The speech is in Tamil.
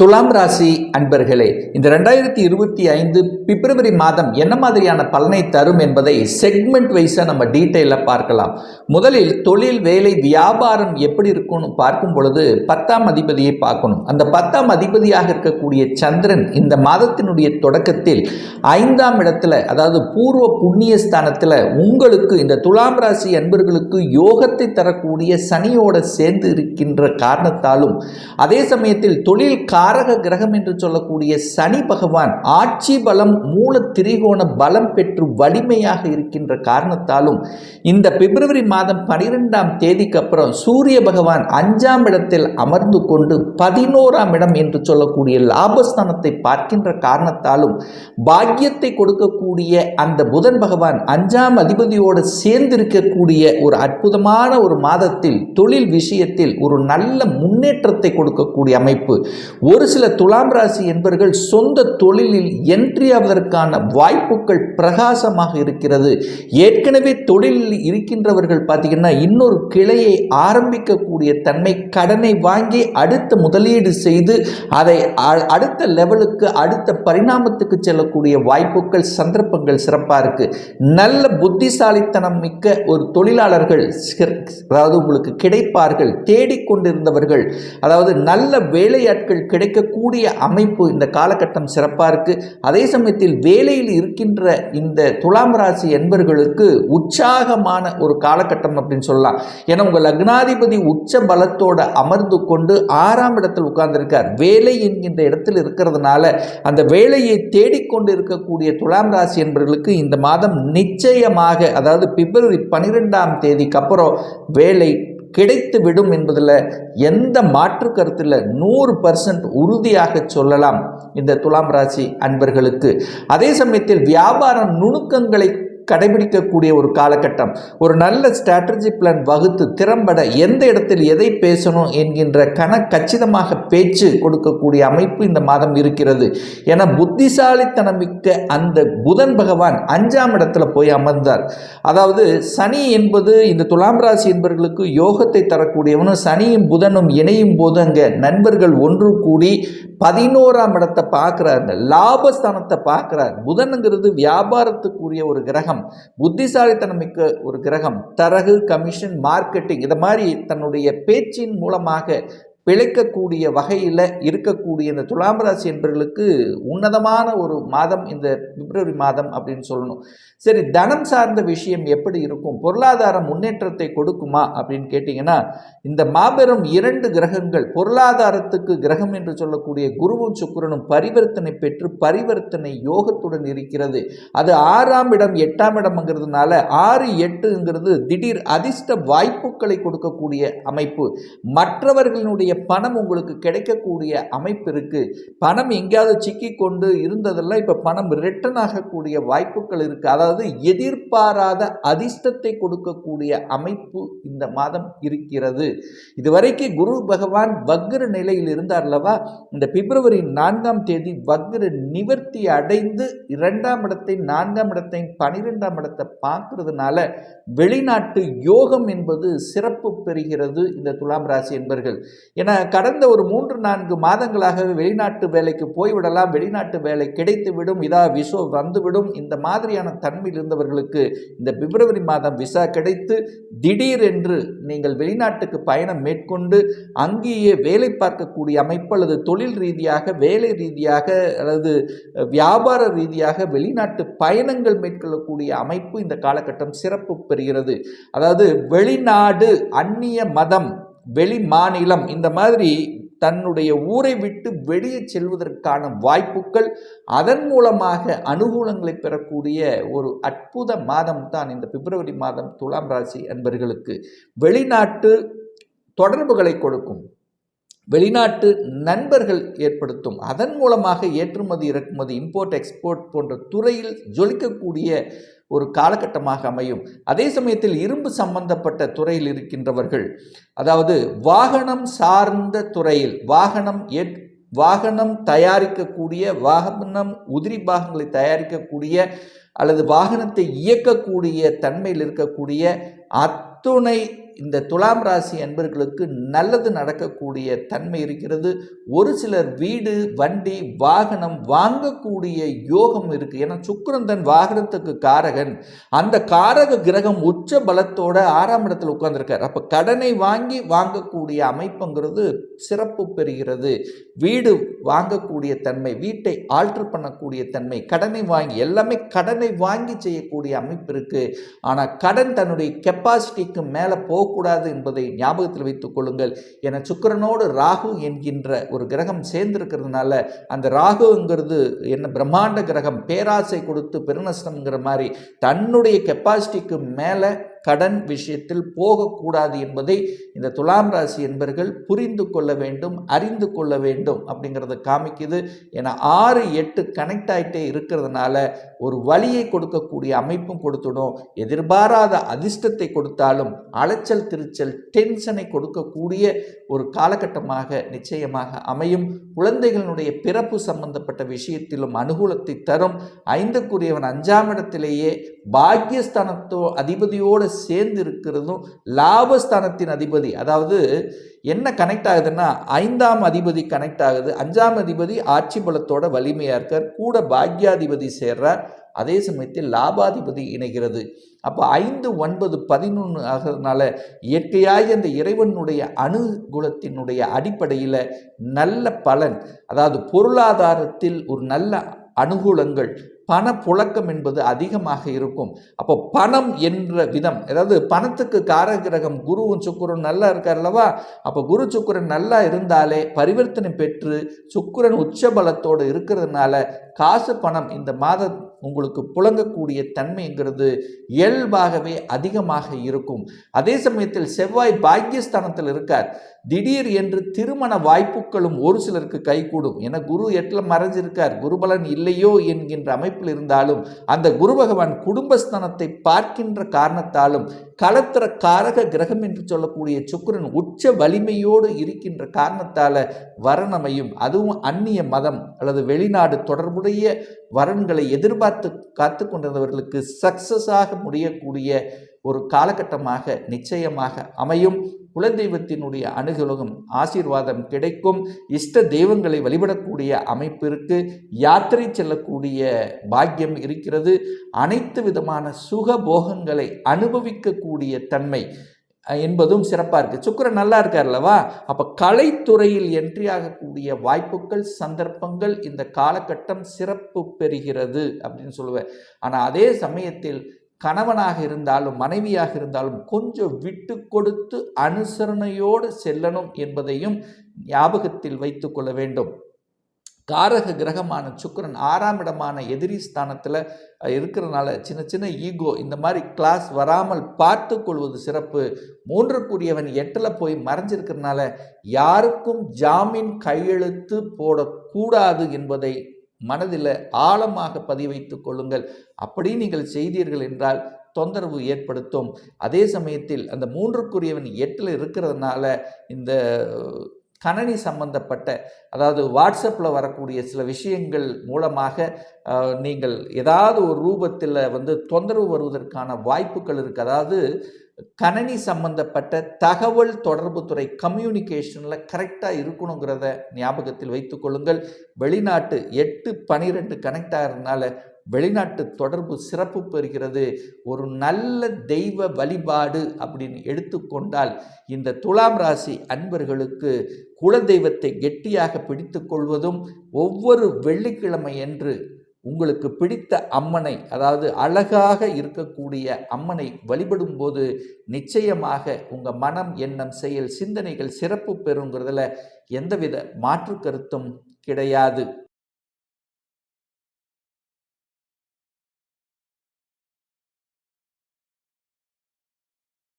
துலாம் ராசி அன்பர்களே இந்த ரெண்டாயிரத்தி இருபத்தி ஐந்து பிப்ரவரி மாதம் என்ன மாதிரியான பலனை தரும் என்பதை செக்மெண்ட் வைஸாக நம்ம டீட்டெயிலாக பார்க்கலாம். முதலில் தொழில் வேலை வியாபாரம் எப்படி இருக்கும்னு பார்க்கும் பொழுது பத்தாம் அதிபதியை பார்க்கணும். அந்த பத்தாம் அதிபதியாக இருக்கக்கூடிய சந்திரன் இந்த மாதத்தினுடைய தொடக்கத்தில் ஐந்தாம் இடத்துல அதாவது பூர்வ புண்ணிய ஸ்தானத்தில் உங்களுக்கு இந்த துலாம் ராசி அன்பர்களுக்கு யோகத்தை தரக்கூடிய சனியோட சேர்ந்து இருக்கின்ற காரணத்தாலும் அதே சமயத்தில் தொழில் காரக கிரகம் என்று சொல்லக்கூடிய சனி பகவான் ஆட்சி பலம் மூல திரிகோண பலம் பெற்று வலிமையாக இருக்கின்ற காரணத்தாலும் இந்த பிப்ரவரி மாதம் பனிரெண்டாம் தேதிக்கு அப்புறம் சூரிய பகவான் அஞ்சாம் இடத்தில் அமர்ந்து கொண்டு பதினோராம் இடம் என்று சொல்லக்கூடிய லாபஸ்தானத்தை பார்க்கின்ற காரணத்தாலும் பாக்கியத்தை கொடுக்கக்கூடிய அந்த புதன் பகவான் அஞ்சாம் அதிபதியோடு சேர்ந்திருக்கக்கூடிய ஒரு அற்புதமான ஒரு மாதத்தில் தொழில் விஷயத்தில் ஒரு நல்ல முன்னேற்றத்தை கொடுக்கக்கூடிய அமைப்பு. ஒரு சில துலாம் ராசி என்பவர்கள் சொந்த தொழிலில் என்ட்ரி ஆவதற்கான வாய்ப்புகள் பிரகாசமாக இருக்கிறது. ஏற்கனவே தொழிலில் இருக்கின்றவர்கள் பார்த்தீங்கன்னா இன்னொரு கிளையை ஆரம்பிக்கக்கூடிய தன்மை கடனை வாங்கி அடுத்த முதலீடு செய்து அதை அடுத்த லெவலுக்கு அடுத்த பரிணாமத்துக்கு செல்லக்கூடிய வாய்ப்புகள் சந்தர்ப்பங்கள் சிறப்பாக இருக்குது நல்ல புத்திசாலித்தனம் மிக்க ஒரு தொழிலாளர்கள் அதாவது உங்களுக்கு கிடைப்பார்கள் தேடிக்கொண்டிருந்தவர்கள் அதாவது நல்ல வேலையாட்கள் கிடைக்கக்கூடிய அமைப்பு இந்த காலகட்டம் சிறப்பாக இருக்குது அதே சமயத்தில் வேலையில் இருக்கின்ற இந்த துலாம் ராசி என்பர்களுக்கு உற்சாகமான ஒரு காலகட்டம் அப்படின்னு சொல்லலாம். ஏன்னா உங்கள் லக்னாதிபதி உச்ச பலத்தோடு அமர்ந்து கொண்டு ஆறாம் இடத்தில் உட்கார்ந்துருக்கார். வேலை என்கின்ற இடத்தில் இருக்கிறதுனால அந்த வேலையை தேடிக்கொண்டு இருக்கக்கூடிய துலாம் ராசி என்பர்களுக்கு இந்த மாதம் நிச்சயமாக அதாவது பிப்ரவரி பன்னிரெண்டாம் தேதிக்கு அப்புறம் வேலை கிடைத்து விடும் என்பதில் எந்த மாற்று கருத்தில் நூறு பர்சன்ட் உறுதியாக சொல்லலாம் இந்த துலாம் ராசி அன்பர்களுக்கு. அதே சமயத்தில் வியாபார நுணுக்கங்களை கடைபிடிக்கக்கூடிய ஒரு காலகட்டம். ஒரு நல்ல ஸ்ட்ராட்டஜி பிளான் வகுத்து திறம்பட எந்த இடத்தில் எதை பேசணும் என்கின்ற கன கச்சிதமாக பேச்சு கொடுக்கக்கூடிய அமைப்பு இந்த மாதம் இருக்கிறது. என புத்திசாலித்தனம் மிக்க அந்த புதன் பகவான் அஞ்சாம் இடத்துல போய் அமர்ந்தார். அதாவது சனி என்பது இந்த துலாம் ராசி என்பவர்களுக்கு யோகத்தை தரக்கூடியவனும் சனியும் புதனும் இணையும் போது அங்கே நண்பர்கள் ஒன்று கூடி பதினோராம் இடத்தை பார்க்குறாரு. லாபஸ்தானத்தை பார்க்குறார். புதனுங்கிறது வியாபாரத்துக்குரிய ஒரு கிரகம். கிரகம் புத்திசாலித்தனமிக்க ஒரு கிரகம் தரகு கமிஷன் மார்க்கெட்டிங் இதை மாதிரி தன்னுடைய பேச்சின் மூலமாக பிழைக்கக்கூடிய வகையில் இருக்கக்கூடிய இந்த துலாம் ராசி என்பர்களுக்கு உன்னதமான ஒரு மாதம் இந்த பிப்ரவரி மாதம் அப்படின்னு சொல்லணும். சரி தனம் சார்ந்த விஷயம் எப்படி இருக்கும்? பொருளாதார முன்னேற்றத்தை கொடுக்குமா அப்படின்னு கேட்டிங்கன்னா இந்த மாபெரும் இரண்டு கிரகங்கள் பொருளாதாரத்துக்கு கிரகம் என்று சொல்லக்கூடிய குருவும் சுக்கிரனும் பரிவர்த்தனை பெற்று பரிவர்த்தனை யோகத்துடன் இருக்கிறது. அது ஆறாம் இடம் எட்டாம் இடம்ங்கிறதுனால ஆறு எட்டுங்கிறது திடீர் அதிர்ஷ்ட வாய்ப்புகளை கொடுக்கக்கூடிய அமைப்பு. மற்றவர்களுடைய பணம் உங்களுக்கு கிடைக்கக்கூடிய அமைப்பு இருக்கு. பணம் எங்கேயாவது சிக்கி கொண்டு இருந்ததெல்லாம் இப்போ பணம் ரிட்டர்ன் ஆகக்கூடிய வாய்ப்புகள் இருக்கு. அதாவது எதிர்பாராத அதிர்ஷ்டத்தை கொடுக்கக்கூடிய அமைப்பு இந்த மாதம் இருக்கிறது. இதுவரைக்கும் குரு பகவான் வக்ர நிலையில் இருந்தார் அல்லவா? இந்த பிப்ரவரி நான்காம் தேதி வக்ர நிவர்த்தி அடைந்து இரண்டாம் இடத்தை நான்காம் இடத்தையும் பனிரெண்டாம் இடத்தை பார்க்கறதுனால வெளிநாட்டு யோகம் என்பது சிறப்பு பெறுகிறது இந்த துலாம் ராசி என்பர்கள். ஏன்னா கடந்த ஒரு மூன்று நான்கு மாதங்களாகவே வெளிநாட்டு வேலைக்கு போய்விடலாம் வெளிநாட்டு வேலை கிடைத்து விடும் இதா விசோ வந்துவிடும் இந்த மாதிரியான தன்மையில் இருந்தவர்களுக்கு இந்த பிப்ரவரி மாதம் விசா கிடைத்து திடீரென்று நீங்கள் வெளிநாட்டுக்கு பயணம் மேற்கொண்டு அங்கேயே வேலை பார்க்கக்கூடிய அமைப்பு அல்லது தொழில் ரீதியாக வேலை ரீதியாக அல்லது வியாபார ரீதியாக வெளிநாட்டு பயணங்கள் மேற்கொள்ளக்கூடிய அமைப்பு இந்த காலகட்டம் சிறப்பு பெறுகிறது. அதாவது வெளிநாடு அந்நிய மதம் வெளி மாநிலம் இந்த மாதிரி தன்னுடைய ஊரை விட்டு வெளியே செல்வதற்கான வாய்ப்புகள் அதன் மூலமாக அனுகூலங்களை பெறக்கூடிய ஒரு அற்புத மாதம் தான் இந்த பிப்ரவரி மாதம் துலாம் ராசி அன்பர்களுக்கு. வெளிநாட்டு தொடர்புகளை கொடுக்கும். வெளிநாட்டு நண்பர்கள் ஏற்படுத்தும். அதன் மூலமாக ஏற்றுமதி இறக்குமதி இம்போர்ட் எக்ஸ்போர்ட் போன்ற துறையில் ஜொலிக்கக்கூடிய ஒரு காலகட்டமாக அமையும். அதே சமயத்தில் இரும்பு சம்பந்தப்பட்ட துறையில் இருக்கின்றவர்கள் அதாவது வாகனம் சார்ந்த துறையில் வாகனம் ஏற் வாகனம் தயாரிக்கக்கூடிய வாகனம் உதிரி பாகங்களை தயாரிக்கக்கூடிய அல்லது வாகனத்தை இயக்கக்கூடிய தன்மையில் இருக்கக்கூடிய அத்துணை இந்த துலாம் ராசி அன்பர்களுக்கு நல்லது நடக்கக்கூடிய தன்மை இருக்கிறது. ஒரு சிலர் வீடு வண்டி வாகனம் வாங்கக்கூடிய யோகம் இருக்குது ஏன்னா சுக்கரன் தன் வாகனத்துக்கு காரகன். அந்த காரக கிரகம் உச்ச பலத்தோட ஆறாம் இடத்துல உட்கார்ந்துருக்கார். அப்போ கடனை வாங்கி வாங்கக்கூடிய அமைப்புங்கிறது சிறப்பு பெறுகிறது. வீடு வாங்கக்கூடிய தன்மை வீட்டை ஆல்டர் பண்ணக்கூடிய தன்மை கடனை வாங்கி எல்லாமே கடனை வாங்கி செய்யக்கூடிய அமைப்பு இருக்குது ஆனால் கடன் தன்னுடைய கெப்பாசிட்டிக்கு மேலே போக போகக்கூடாது என்பதை ஞாபகத்தில் வைத்துக் கொள்ளுங்கள். என சுக்கிரனோடு ராகு என்கின்ற ஒரு கிரகம் சேர்ந்திருக்கிறதுனால அந்த ராகுங்கிறது என்ன பிரம்மாண்ட கிரகம் பேராசை கொடுத்து பெருநஷ்டம்ங்கிற மாதிரி தன்னுடைய கெப்பாசிட்டிக்கு மேலே கடன் விஷயத்தில் போகக்கூடாது என்பதை இந்த துலாம் ராசி என்பர்கள் புரிந்து கொள்ள வேண்டும் அறிந்து கொள்ள வேண்டும் அப்படிங்கிறத காமிக்குது. ஏன்னா ஆறு எட்டு கனெக்ட் ஆகிட்டே இருக்கிறதுனால ஒரு வழியை கொடுக்கக்கூடிய அமைப்பும் கொடுத்துடும். எதிர்பாராத அதிர்ஷ்டத்தை கொடுத்தாலும் அலைச்சல் திருச்சல் டென்ஷனை கொடுக்கக்கூடிய ஒரு காலகட்டமாக நிச்சயமாக அமையும். குழந்தைகளுடைய பிறப்பு சம்பந்தப்பட்ட விஷயத்திலும் அனுகூலத்தை தரும். ஐந்துக்குரியவன் அஞ்சாம் இடத்திலேயே பாக்கியஸ்தானத்தோ அதிபதியோடு சேர்ந்து இருக்கிறதும் லாபஸ்தானத்தின் அதிபதி. அதாவது என்ன கனெக்ட் ஆகுதுன்னா ஐந்தாம் அதிபதி கனெக்ட் ஆகுது. அஞ்சாம் அதிபதி ஆட்சி பலத்தோட வலிமையாக இருக்கார். கூட பாக்யாதிபதி சேர்றார். அதே சமயத்தில் லாபாதிபதி இணைகிறது. அப்போ ஐந்து ஒன்பது பதினொன்று ஆகிறதுனால இயற்கையாக இந்த இறைவனுடைய அனுகூலத்தினுடைய அடிப்படையில் நல்ல பலன் அதாவது பொருளாதாரத்தில் ஒரு நல்ல அனுகூலங்கள் பணப்புழக்கம் என்பது அதிகமாக இருக்கும். அப்போ பணம் என்ற விதம் அதாவது பணத்துக்கு காரகிரகம் குருவும் சுக்குரன் நல்லா இருக்கார் அல்லவா? அப்போ குரு சுக்குரன் நல்லா இருந்தாலே பரிவர்த்தனை பெற்று சுக்குரன் உச்சபலத்தோடு இருக்கிறதுனால காசு பணம் இந்த மாத உங்களுக்கு புழங்கக்கூடிய தன்மைங்கிறது இயல்பாகவே அதிகமாக இருக்கும். அதே சமயத்தில் செவ்வாய் பாக்கியஸ்தானத்தில் இருக்கார். திடீர் என்று திருமண வாய்ப்புகளும் ஒரு சிலருக்கு கைகூடும். என குரு எட்டில் மறைஞ்சிருக்கார். குருபலன் இல்லையோ என்கின்ற அமைப்பில் இருந்தாலும் அந்த குரு பகவான் குடும்பஸ்தானத்தை பார்க்கின்ற காரணத்தாலும் களத்திர காரக கிரகம் என்று சொல்லக்கூடிய சுக்கிரன் உச்ச வலிமையோடு இருக்கின்ற காரணத்தால் வரணமையும் அதுவும் அந்நிய மதம் அல்லது வெளிநாடு தொடர்புடைய வரன்களை எதிர்பார்த்து காத்து கொண்டிருந்தவர்களுக்கு சக்சஸாக முடியக்கூடிய ஒரு காலகட்டமாக நிச்சயமாக அமையும். குலதெய்வத்தினுடைய அணுகலகம் ஆசீர்வாதம் கிடைக்கும். இஷ்ட தெய்வங்களை வழிபடக்கூடிய அமைப்பிற்கு யாத்திரை செல்லக்கூடிய பாக்கியம் இருக்கிறது. அனைத்து விதமான சுக போகங்களை அனுபவிக்கக்கூடிய தன்மை என்பதும் சிறப்பாக இருக்குது சுக்கரன் நல்லா இருக்கார் அல்லவா அப்போ கலைத்துறையில் என்ட்ரி ஆகக்கூடிய வாய்ப்புகள் சந்தர்ப்பங்கள் இந்த காலகட்டம் சிறப்பு பெறுகிறது அப்படின்னு சொல்லுவேன். ஆனால் அதே சமயத்தில் கணவனாக இருந்தாலும் மனைவியாக இருந்தாலும் கொஞ்சம் விட்டு கொடுத்து அனுசரணையோடு செல்லணும் என்பதையும் ஞாபகத்தில் வைத்து கொள்ள வேண்டும். காரக கிரகமான சுக்கரன் ஆறாம் இடமான எதிரி ஸ்தானத்தில் இருக்கிறனால சின்ன சின்ன ஈகோ இந்த மாதிரி கிளாஸ் வராமல் பார்த்து கொள்வது சிறப்பு. மூன்றுக்குரியவன் எட்டில் போய் மறைஞ்சிருக்கிறனால யாருக்கும் ஜாமீன் கையெழுத்து போடக்கூடாது என்பதை மனதில் ஆழமாக பதிவைத்து கொள்ளுங்கள். அப்படி நீங்கள் செய்தீர்கள் என்றால் தொந்தரவு ஏற்படுத்தும். அதே சமயத்தில் அந்த மூன்றுக்குரியவன் எட்டில் இருக்கிறதுனால இந்த கணனி சம்பந்தப்பட்ட அதாவது வாட்ஸ்அப்பில் வரக்கூடிய சில விஷயங்கள் மூலமாக நீங்கள் ஏதாவது ஒரு ரூபத்தில் வந்து தொந்தரவு வருவதற்கான வாய்ப்புகள் இருக்குது அதாவது கணனி சம்பந்தப்பட்ட தகவல் தொடர்பு துறை கம்யூனிகேஷனில் கரெக்டாக இருக்கணுங்கிறத ஞாபகத்தில் வைத்துக்கொள்ளுங்கள் வெளிநாட்டு எட்டு பனிரெண்டு கனெக்ட் ஆகிறதுனால வெளிநாட்டு தொடர்பு சிறப்பு பெறுகிறது. ஒரு நல்ல தெய்வ வழிபாடு அப்படின்னு எடுத்துக்கொண்டால் இந்த துலாம் ராசி அன்பர்களுக்கு குலதெய்வத்தை கெட்டியாக பிடித்து கொள்வதும் ஒவ்வொரு வெள்ளிக்கிழமை என்று உங்களுக்கு பிடித்த அம்மனை அதாவது அழகாக இருக்கக்கூடிய அம்மனை வழிபடும் போது நிச்சயமாக உங்கள் மனம் எண்ணம் செயல் சிந்தனைகள் சிறப்பு பெறுங்கிறதுல எந்தவித மாற்று கருத்தும் கிடையாது.